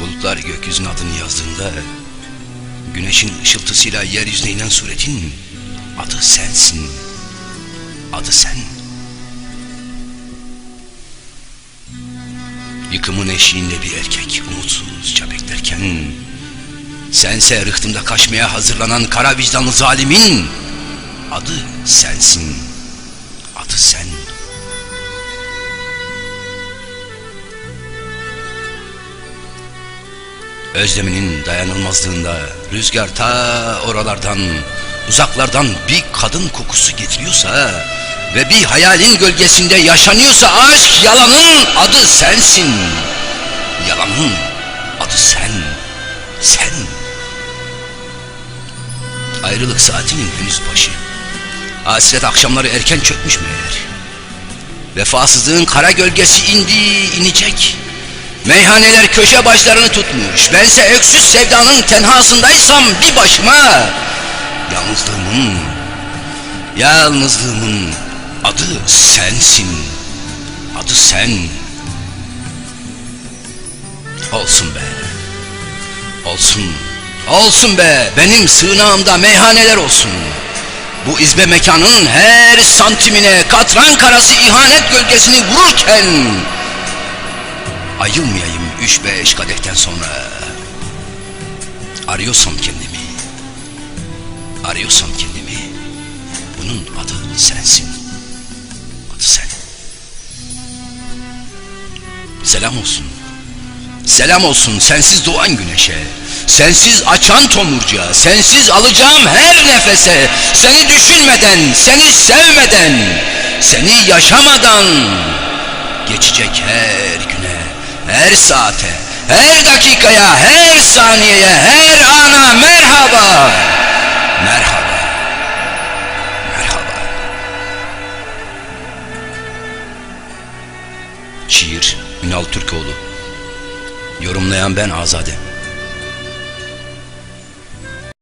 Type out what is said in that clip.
Bulutlar gökyüzüne adını yazdığında Güneşin ışıltısıyla yeryüzüne inen suretin Adı sensin. Adı sen. Yıkımın eşiğinde bir erkek umutsuzca beklerken Sense rıhtımda kaçmaya hazırlanan kara vicdanlı zalimin Adı sensin. Adı sen Özleminin dayanılmazlığında rüzgar ta oralardan uzaklardan bir kadın kokusu getiriyorsa ve bir hayalin gölgesinde yaşanıyorsa aşk yalanın adı sensin. Yalanın adı sen. Sen. Ayrılık saatinin henüz başı. Hasret akşamları erken çökmüş meğer. Vefasızlığın kara gölgesi indi, inecek. Meyhaneler köşe başlarını tutmuş. Bense öksüz sevdanın tenhasındaysam bir başıma. Yalnızlığımın, yalnızlığımın adı sensin. Adı sen. Olsun be. Olsun. Olsun be. Benim sığınağımda meyhaneler olsun. Bu izbe mekanın her santimine katran karası ihanet gölgesini vururken ayılmayayım üç beş kadehten sonra. Arıyorsam kendimi, arıyorsam kendimi, bunun adı sensin. Adı sen. Selam olsun. Selam olsun sensiz doğan güneşe, sensiz açan tomurcuğa, sensiz alacağım her nefese, seni düşünmeden, seni sevmeden, seni yaşamadan geçecek her güne, her saate, her dakikaya, her saniyeye, her ana merhaba. Merhaba. Merhaba. Şiir Ünal Türkoğlu Yorumlayan ben Azade